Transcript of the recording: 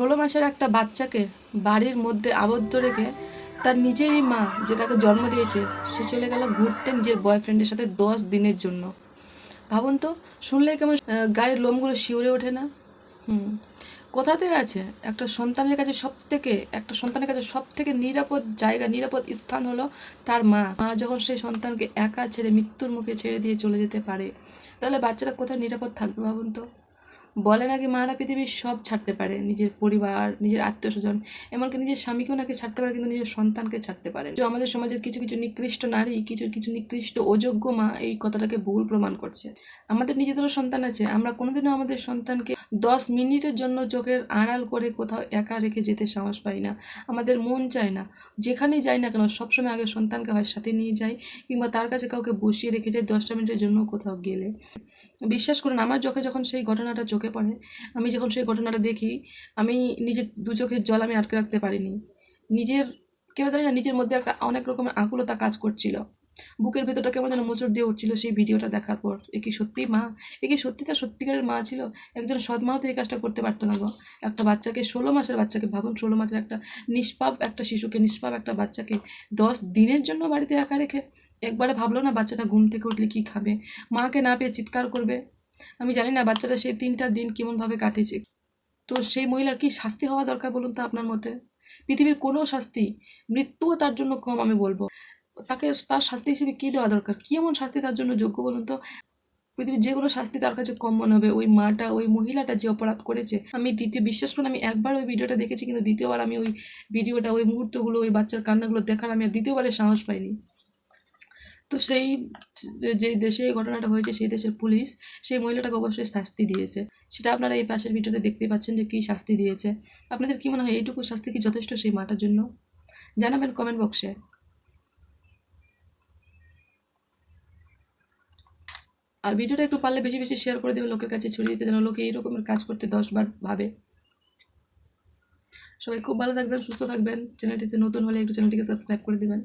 ষোলো মাসের একটা বাচ্চাকে বাড়ির মধ্যে আবদ্ধ রেখে তার নিজেরই মা যে তাকে জন্ম দিয়েছে, সে চলে গেল ঘুরতে নিজের বয়ফ্রেন্ডের সাথে দশ দিনের জন্য। ভাবুন তো শুনলে কেমন গায়ের লোমগুলো শিউরে ওঠে না? হুম। কোথাতে আছে? একটা সন্তানের কাছে সব থেকে একটা সন্তানের কাছে সব থেকে নিরাপদ জায়গা, নিরাপদ স্থান হলো তার মা। মা যখন সেই সন্তানকে একা ছেড়ে মৃত্যুর মুখে ছেড়ে দিয়ে চলে যেতে পারে, তাহলে বাচ্চারা কোথায় নিরাপদ থাকবে ভাবুন তো? বলে নাকি মারা পৃথিবীর সব ছাড়তে পারে, নিজের পরিবার, নিজের আত্মীয় স্বজন এমনকি নিজের স্বামীকেও নাকি ছাড়তে পারে, কিন্তু নিজের সন্তানকে ছাড়তে পারে। তো আমাদের সমাজের কিছু কিছু নিকৃষ্ট নারী, কিছু কিছু নিকৃষ্ট অযোগ্য মা এই কথাটাকে ভুল প্রমাণ করছে। আমাদের নিজেদেরও সন্তান আছে, আমরা কোনোদিনও আমাদের সন্তানকে দশ মিনিটের জন্য চোখের আড়াল করে কোথাও একা রেখে যেতে সাহস পাই না। আমাদের মন চায় না, যেখানেই যাই না কেন, সবসময় আগে সন্তানকে হয় সাথে নিয়ে যাই, কিংবা তার কাছে কাউকে বসিয়ে রেখে যাই দশটা মিনিটের জন্য কোথাও গেলে। বিশ্বাস করুন, আমার চোখে যখন সেই ঘটনাটা চোখে পড়ে। আমি যখন সেই ঘটনাটা দেখি, আমি নিজের দু চোখের জল আমি আটকে রাখতে পারিনি। নিজের, কেউ জানি না, নিজের মধ্যে একটা অনেক রকমের আকুলতা কাজ করছিল। বুকের ভেতরটা কেমন যেন মোচড় দিয়ে উঠছিল সেই ভিডিওটা দেখার পর। এ কি সত্যি মা? এ কি সত্যি তার সত্যিকারের মা ছিল? একজন সৎ মাও তো এই কাজটা করতে পারতো না গো। একটা বাচ্চাকে, ষোলো মাসের বাচ্চাকে, ভাবুন ষোলো মাসের একটা নিষ্পাপ একটা শিশুকে, নিষ্পাপ একটা বাচ্চাকে দশ দিনের জন্য বাড়িতে একা রেখে একবারে ভাবলো না বাচ্চাটা ঘুম থেকে উঠলে কী খাবে? মাকে না পেয়ে চিৎকার করবে? আমি জানি না বাচ্চাটা সেই তিনটা দিন কেমনভাবে কাটিয়েছে তো সেই মহিলার কি শাস্তি হওয়া দরকার বলুন তো আপনার মতে? পৃথিবীর কোনো শাস্তি মৃত্যুও তার জন্য কম, আমি বলব। তাকে তার শাস্তি হিসেবে কী দেওয়া দরকার? কী এমন শাস্তি তার জন্য যোগ্য বলুন তো? পৃথিবীর যে কোনো শাস্তি তার কাছে কম মনে হবে। ওই মাটা, ওই মহিলাটা যে অপরাধ করেছে। আমি দ্বিতীয়, বিশ্বাস করুন, আমি একবার ওই ভিডিওটা দেখেছি, কিন্তু দ্বিতীয়বার আমি ওই ভিডিওটা, ওই মুহূর্তগুলো, ওই বাচ্চার কান্নাগুলো দেখার আমি আর দ্বিতীয়বারে সাহস পাইনি। তো সেই, যে দেশে এই ঘটনাটা হয়েছে, সেই দেশের পুলিশ সেই মহিলাটাকে অবশ্যই শাস্তি দিয়েছে। সেটা আপনারা এই পাশের ভিডিওতে দেখতে পাচ্ছেন যে কী শাস্তি দিয়েছে। আপনাদের কী মনে হয়, এইটুকু শাস্তি কি যথেষ্ট সেই মাটার জন্য? জানাবেন কমেন্ট বক্সে আর ভিডিওটা একটু পারলে বেশি বেশি শেয়ার করে দেবে লোকের কাছে, ছড়িয়ে দিতে যেন লোকে এই রকমের কাজ করতে দশবার ভাবে। সবাই খুব ভালো থাকবেন, সুস্থ থাকবেন। চ্যানেলটিতে নতুন হলে একটু চ্যানেলটিকে সাবস্ক্রাইব করে দেবেন।